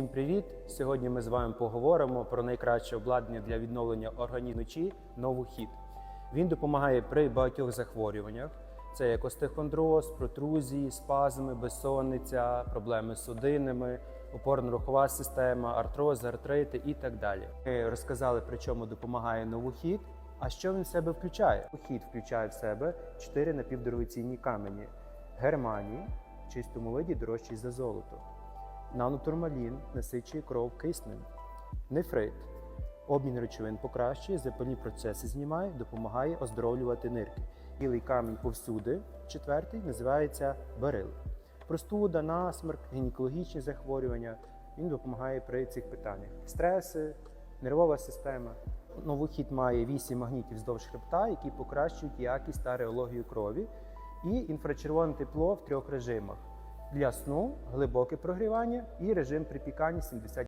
Всім привіт! Сьогодні ми з вами поговоримо про найкраще обладнання для відновлення органів вночі новохід. Він допомагає при багатьох захворюваннях. Це як остеохондроз, протрузії, спазми, безсонниця, проблеми з судинами, опорно-рухова система, артроз, артрити і так далі. Ми розказали, при чому допомагає новохід. А що він в себе включає? Новохід включає в себе чотири напівдорогоцінні камені: германій, в чистому виді дорожчий за золото. Нанотурмалін насичує кров киснем. Нефрит. Обмін речовин покращує, запальні процеси знімає, допомагає оздоровлювати нирки. Білий камінь повсюди, четвертий, називається берил. Простуда, насмерк, гінекологічні захворювання. Він допомагає при цих питаннях. Стреси, нервова система. Новохід має 8 магнітів вздовж хребта, які покращують якість та реологію крові, і інфрачервоне тепло в трьох режимах для сну, глибоке прогрівання і режим припікання 70